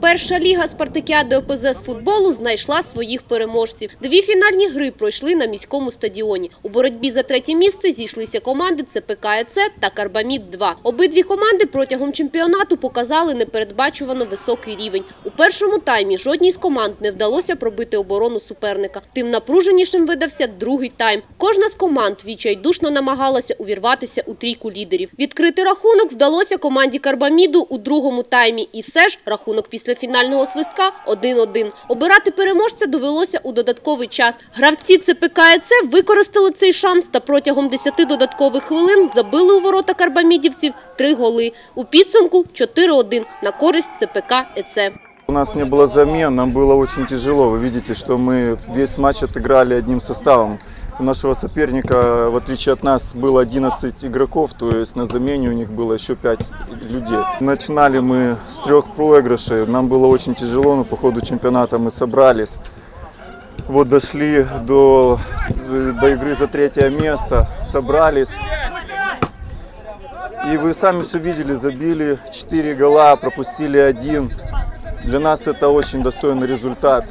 Перша ліга спартакіади ОПЗ з футболу знайшла своїх переможців. Дві фінальні гри пройшли на міському стадіоні. У боротьбі за третє місце зійшлися команди ЦПК ЕЦ та Карбамід-2. Обидві команди протягом чемпіонату показали непередбачувано високий рівень. У першому таймі жодній з команд не вдалося пробити оборону суперника. Тим напруженішим видався другий тайм. Кожна з команд відчайдушно намагалася увірватися у трійку лідерів. Відкрити рахунок вдалося команді Карбаміду у другому таймі. І все ж рахунок після фінального свистка 1-1. Обирати переможця довелося у додатковий час. Гравці ЦПК ЕЦ використали цей шанс та протягом 10 додаткових хвилин забили у ворота карбамідівців три голи. У підсумку 4-1 на користь ЦПК ЕЦ. У нас не было замен, нам было очень тяжело. Вы видите, что мы весь матч отыграли одним составом. У нашего соперника, в отличие от нас, было 11 игроков, то есть на замене у них было еще 5 людей. Начинали мы с трех проигрышей, нам было очень тяжело, но по ходу чемпионата мы собрались. Вот дошли до, до игры за третье место, собрались. И вы сами все видели, забили 4 гола, пропустили один. Для нас это очень достойный результат.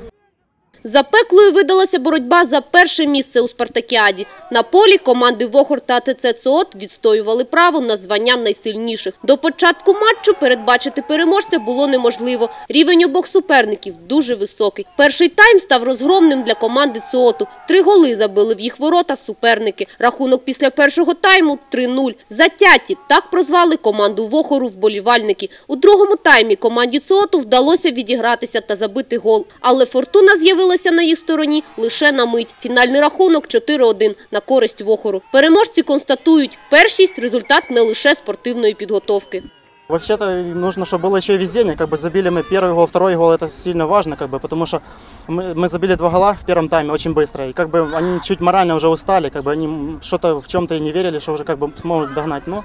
Запеклою видалася боротьба за перше місце у спартакіаді. На полі команди Вохор та АТЦ ЦОТ відстоювали право на звання найсильніших. До початку матчу передбачити переможця було неможливо. Рівень обох суперників дуже високий. Перший тайм став розгромним для команди ЦОТу. Три голи забили в їх ворота суперники. Рахунок після першого тайму 3-0. Затяті так прозвали команду Вохору вболівальники. У другому таймі команді ЦОТу вдалося відігратися та забити гол. Але фортуна з'явилася на їх стороні лише на мить. Фінальний рахунок 4-1 на користь Вохору. Переможці констатують, першість – результат не лише спортивної підготовки. Вообще-то нужно, чтобы было еще и везение. Как бы забили мы первый гол, второй гол, это сильно важно, как бы, потому что мы, мы забили два гола в первом тайме очень быстро. И как бы они чуть морально уже устали, как бы они что-то в чем-то и не верили, что уже как бы смогут догнать. Но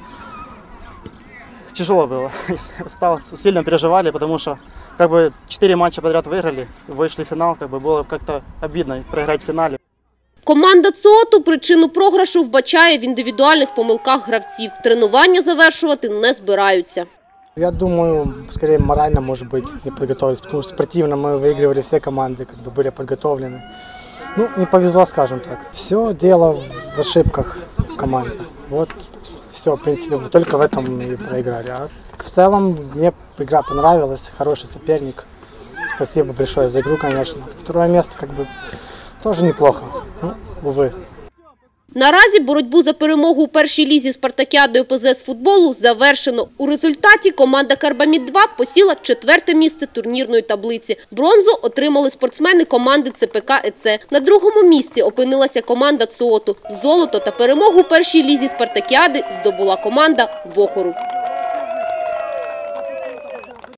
тяжело было. Устал, сильно переживали, потому что как бы четыре матча подряд выиграли, вышли в финал, как бы было как-то обидно проиграть в финале. Команда ЦОТу причину програшу вбачає в індивідуальних помилках гравців. Тренування завершувати не збираються. Я думаю, скорее морально, может быть, не подготовились, потому что спортивно мы выигрывали все команды, как бы были подготовлены. Ну, не повезло, скажем так. Все дело в ошибках в команде. Вот все, в принципе, только в этом и проиграли. А в целом мне игра понравилась, хороший соперник. Спасибо большое за игру, конечно. Второе место как бы тоже неплохо. Ну, увы. Наразі боротьбу за перемогу у першій лізі спартакіади ОПЗ з футболу завершено. У результаті команда Карбамід-2 посіла четверте місце турнірної таблиці. Бронзу отримали спортсмени команди ЦПК ЕЦ. На другому місці опинилася команда ЦОТу. Золото та перемогу у першій лізі спартакіади здобула команда Вохору.